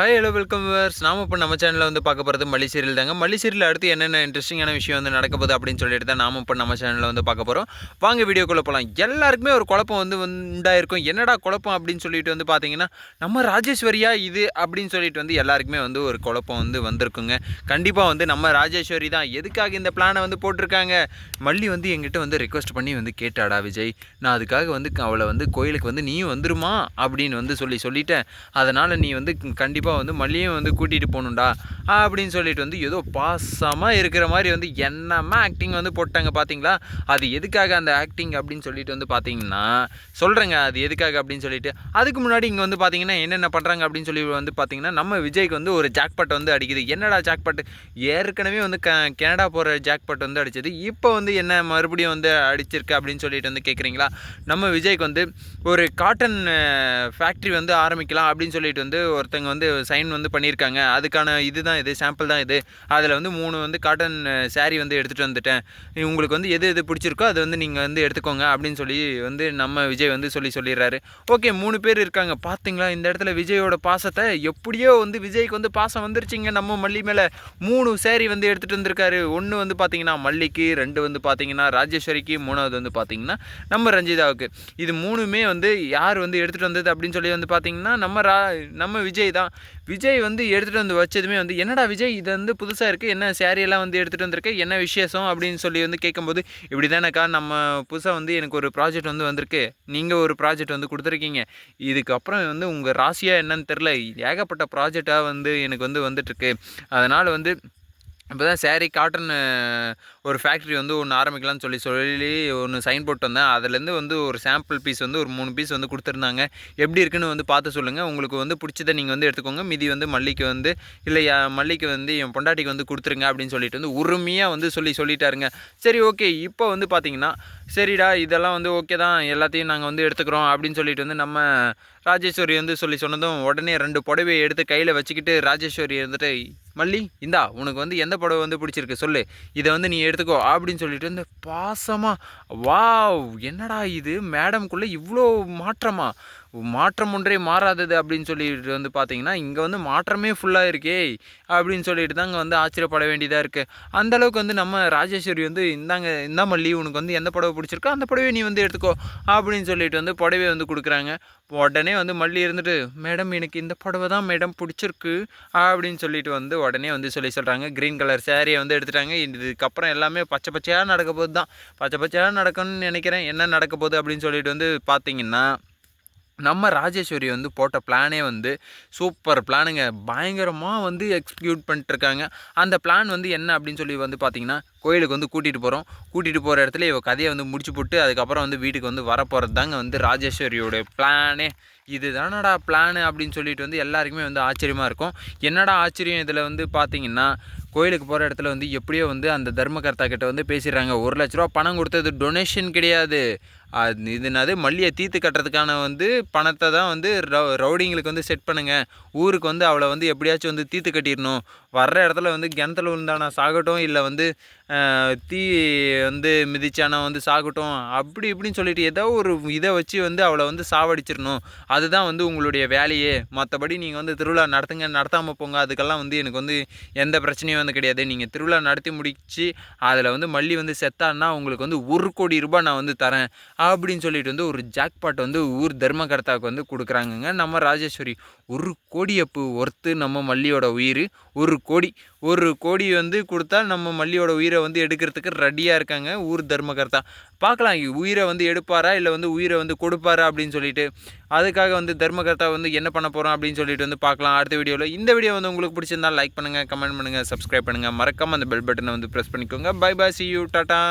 Hi hello welcome verse நாம இப்போ நம்ம சேனலில் வந்து பார்க்க போகிறது மல்லி சீரியல் தாங்க. மல்லி சீரியல் அடுத்து என்னென்ன இன்ட்ரெஸ்டிங்கான விஷயம் வந்து நடக்க போகுது அப்படின்னு சொல்லிட்டு தான் நாம இப்போ நம்ம சேனலில் வந்து பார்க்க போகிறோம் வாங்க வீடியோக்குள்ளே போகலாம் எல்லாருக்குமே ஒரு குழப்பம் வந்து உண்டாயிருக்கும். என்னடா குழப்பம் அப்படின்னு சொல்லிட்டு வந்து பார்த்தீங்கன்னா நம்ம ராஜேஸ்வரியா இது அப்படின்னு சொல்லிட்டு வந்து எல்லாருக்குமே வந்து ஒரு குழப்பம் வந்து வந்திருக்குங்க. கண்டிப்பாக வந்து நம்ம ராஜேஸ்வரி தான். எதுக்காக இந்த பிளானை வந்து போட்டிருக்காங்க? மல்லி வந்து எங்கிட்ட வந்து ரிக்வஸ்ட் பண்ணி வந்து கேட்டாடா விஜய். நான் அதுக்காக வந்து அவளை வந்து கோயிலுக்கு வந்து நீயும் வந்துருமா அப்படின்னு வந்து சொல்லி சொல்லிட்டேன். அதனால் நீ வந்து கண்டிப்பாக வந்து மல்லியும் வந்து கூட்டிகிட்டு போகணுண்டா அப்படின்னு சொல்லிட்டு வந்து ஏதோ பாசமாக இருக்கிற மாதிரி வந்து என்னமா ஆக்டிங் வந்து போட்டாங்க பார்த்தீங்களா அது எதுக்காக அந்த ஆக்டிங் அப்படின்னு சொல்லிட்டு வந்து பார்த்தீங்கன்னா சொல்கிறேங்க அது எதுக்காக அப்படின்னு சொல்லிட்டு. அதுக்கு முன்னாடி இங்கே வந்து பார்த்தீங்கன்னா என்னென்ன பண்ணுறாங்க அப்படின்னு சொல்லி வந்து பார்த்தீங்கன்னா நம்ம விஜய்க்கு வந்து ஒரு ஜாக்பாட் வந்து அடிக்குது. என்னடா ஜாக்பாட் ஏற்கனவே வந்து க கனடா போகிற ஜாக்பாட் வந்து அடிச்சது. இப்போ வந்து என்ன மறுபடியும் வந்து அடிச்சிருக்கு அப்படின்னு சொல்லிட்டு வந்து கேட்குறீங்களா நம்ம விஜய்க்கு வந்து ஒரு காட்டன் ஃபேக்ட்ரி வந்து ஆரம்பிக்கலாம் அப்படின்னு சொல்லிட்டு வந்து ஒருத்தங்க வந்து சைன் வந்து பண்ணியிருக்காங்க. அதுக்கான இதுதான் இது சாம்பிள் தான் இது. அதில் வந்து மூணு வந்து காட்டன் சாரீ வந்து எடுத்துகிட்டு வந்துட்டேன். உங்களுக்கு வந்து எது எது பிடிச்சிருக்கோ அதை வந்து நீங்கள் வந்து எடுத்துக்கோங்க அப்படின்னு சொல்லி வந்து நம்ம விஜய் வந்து சொல்லி சொல்லிடுறாரு. ஓகே மூணு பேர் இருக்காங்க. பார்த்தீங்களா இந்த இடத்துல விஜயோட பாசத்தை எப்படியோ வந்து விஜய்க்கு வந்து பாசம் வந்துருச்சிங்க. நம்ம மல்லி மேலே மூணு சேரீ வந்து எடுத்துகிட்டு வந்திருக்காரு. ஒன்று வந்து பார்த்தீங்கன்னா மல்லிக்கு ரெண்டு வந்து பார்த்தீங்கன்னா ராஜேஸ்வரிக்கு மூணாவது வந்து பார்த்தீங்கன்னா நம்ம ரஞ்சிதாவுக்கு. இது மூணுமே வந்து யார் வந்து எடுத்துகிட்டு வந்தது அப்படின்னு சொல்லி வந்து பார்த்தீங்கன்னா நம்ம ரா நம்ம விஜய் தான். விஜய் வந்து எடுத்துகிட்டு வந்து வச்சதுமே வந்து என்னடா விஜய் இது வந்து புதுசாக இருக்குது என்ன சேரீயெல்லாம் வந்து எடுத்துகிட்டு வந்திருக்கு? என்ன விசேஷம்? அப்படின்னு சொல்லி வந்து கேட்கும்போது இப்படி தானேக்கா நம்ம புதுசாக வந்து எனக்கு ஒரு ப்ராஜெக்ட் வந்து வந்திருக்கு. நீங்கள் ஒரு ப்ராஜெக்ட் வந்து கொடுத்துருக்கீங்க. இதுக்கப்புறம் வந்து உங்கள் ராசியாக என்னன்னு தெரில ஏகப்பட்ட ப்ராஜெக்டாக வந்து எனக்கு வந்து வந்துட்டுருக்கு அதனால் வந்து இப்போ தான் சேரீ காட்டன் ஒரு ஃபேக்ட்ரி வந்து ஒன்று ஆரம்பிக்கலாம்னு சொல்லி சொல்லி ஒன்று சைன் போட்டு வந்தேன். அதுலேருந்து வந்து ஒரு சாம்பிள் பீஸ் வந்து ஒரு மூணு பீஸ் வந்து கொடுத்துருந்தாங்க. எப்படி இருக்குன்னு வந்து பார்த்து சொல்லுங்கள் உங்களுக்கு வந்து பிடிச்சதை நீங்கள் வந்து எடுத்துக்கோங்க. மீதி வந்து மல்லிக்கு வந்து இல்லை மல்லிக்கு வந்து என் பொண்டாட்டிக்கு வந்து கொடுத்துருங்க அப்படின்னு சொல்லிட்டு வந்து உரிமையாக வந்து சொல்லி சொல்லிட்டாருங்க. சரி ஓகே இப்போ வந்து பார்த்தீங்கன்னா சரிடா இதெல்லாம் வந்து ஓகே தான். எல்லாத்தையும் நாங்கள் வந்து எடுத்துக்கிறோம் அப்படின்னு சொல்லிட்டு வந்து நம்ம ராஜேஸ்வரி வந்து சொல்லி சொன்னதும் உடனே ரெண்டு புடவையை எடுத்து கையில் வச்சுக்கிட்டு ராஜேஸ்வரி இருந்துட்டு மல்லி இந்தா உனக்கு வந்து எந்த புடவை வந்து பிடிச்சிருக்கு சொல்லு. இதை வந்து நீ எடுத்துக்கோ அப்படின்னு சொல்லிட்டு வந்து பாசமாக வாவ் என்னடா இது? மேடம்குள்ளே இவ்வளோ மாற்றமா? மாற்றம் ஒன்றே மாறாதது அப்படின்னு சொல்லிட்டு வந்து பார்த்தீங்கன்னா இங்கே வந்து மாற்றமே ஃபுல்லாக இருக்கே அப்படின்னு சொல்லிட்டு தாங்க வந்து ஆச்சரியப்பட வேண்டியதாக இருக்குது அந்தளவுக்கு வந்து நம்ம ராஜேஸ்வரி வந்து இந்தாங்க இந்த மல்லி உனக்கு வந்து எந்த புடவை பிடிச்சிருக்கோ அந்த புடவையை நீ வந்து எடுத்துக்கோ அப்படின்னு சொல்லிட்டு வந்து புடவை வந்து கொடுக்குறாங்க. உடனே வந்து மல்லி இருந்துட்டு மேடம் எனக்கு இந்த புடவை தான் மேடம் பிடிச்சிருக்கு அப்படின்னு சொல்லிட்டு வந்து உடனே வந்து சொல்லி சொல்கிறாங்க க்ரீன் கலர் சேரீயை வந்து எடுத்துட்டாங்க. இதுக்கப்புறம் எல்லாமே பச்சை பச்சையாக நடக்க போகுது தான் பச்சை பச்சையாக நடக்கணும்னு நினைக்கிறேன். என்ன நடக்க போகுது அப்படின்னு சொல்லிட்டு வந்து பார்த்தீங்கன்னா நம்ம ராஜேஸ்வரி வந்து போட்ட பிளானே வந்து சூப்பர் பிளானுங்க பயங்கரமாக வந்து எக்ஸிக்யூட் பண்ணிட்டுருக்காங்க. அந்த பிளான் வந்து என்ன அப்படின்னு சொல்லி வந்து பார்த்திங்கன்னா கோயிலுக்கு வந்து கூட்டிகிட்டு போகிறோம் கூட்டிகிட்டு போகிற இடத்துல இவ கதையை வந்து முடிச்சு போட்டு அதுக்கப்புறம் வந்து வீட்டுக்கு வந்து வரப்போகிறது தாங்க வந்து ராஜேஸ்வரியோட பிளானே இது தானடா பிளானு அப்படின்னு சொல்லிட்டு வந்து எல்லாருக்குமே வந்து ஆச்சரியமாக இருக்கும். என்னடா ஆச்சரியம் இதில் வந்து பார்த்தீங்கன்னா கோயிலுக்கு போகிற இடத்துல வந்து எப்படியோ வந்து அந்த தர்மகர்த்தா கிட்ட வந்து பேசிடுறாங்க. ஒரு லட்ச ரூபா பணம் கொடுத்தது டொனேஷன் கிடையாது. அது இதுனாது மல்லியை தீர்த்து கட்டுறதுக்கான வந்து பணத்தை தான் வந்து ரவு ரவுடிங்களுக்கு வந்து செட் பண்ணுங்கள் ஊருக்கு வந்து அவளை வந்து எப்படியாச்சும் வந்து தீர்த்து கட்டிடணும். வர்ற இடத்துல வந்து கிணத்துல விழுந்தானா சாகட்டும் இல்லை வந்து தீ வந்து மிதிச்சானா வந்து சாகட்டும் அப்படி இப்படின்னு சொல்லிட்டு ஏதோ ஒரு இதை வச்சு வந்து அவளை வந்து சாவடிச்சிடணும். அதுதான் வந்து உங்களுடைய வேலையே. மற்றபடி நீங்கள் வந்து திருவிழா நடத்துங்க நடத்தாமல் போங்க. அதுக்கெல்லாம் வந்து எனக்கு வந்து எந்த பிரச்சனையும் வந்து கிடையாது. நீங்கள் திருவிழா நடத்தி முடிச்சு அதில் வந்து மல்லி வந்து செத்தான்னா உங்களுக்கு வந்து ஒரு கோடி ரூபாய் நான் வந்து தரேன். அப்படின்னு சொல்லிட்டு வந்து ஒரு ஜாக்பாட் வந்து ஊர் தர்மகர்த்தாவுக்கு வந்து கொடுக்குறாங்கங்க. நம்ம ராஜேஸ்வரி ஒரு கோடி அப்பு ஒர்த்து நம்ம மல்லியோட உயிர். ஒரு கோடி ஒரு கோடி வந்து கொடுத்தா நம்ம மல்லியோட உயிரை வந்து எடுக்கிறதுக்கு ரெடியாக இருக்காங்க ஊர் தர்மகர்த்தா. பார்க்கலாம் உயிரை வந்து எடுப்பாரா இல்லை வந்து உயிரை வந்து கொடுப்பாரா அப்படின்னு சொல்லிட்டு. அதுக்காக வந்து தர்மகர்த்தா வந்து என்ன பண்ண போகிறோம் அப்படின்னு சொல்லிட்டு வந்து பார்க்கலாம் அடுத்த வீடியோவில் இந்த வீடியோ வந்து உங்களுக்கு பிடிச்சிருந்தா லைக் பண்ணுங்கள் கமெண்ட் பண்ணுங்கள் சப்ஸ்கிரைப் பண்ணுங்கள் மறக்காமல் அந்த பெல் பட்டனை வந்து ப்ரெஸ் பண்ணிக்கோங்க. Bye bye see you tata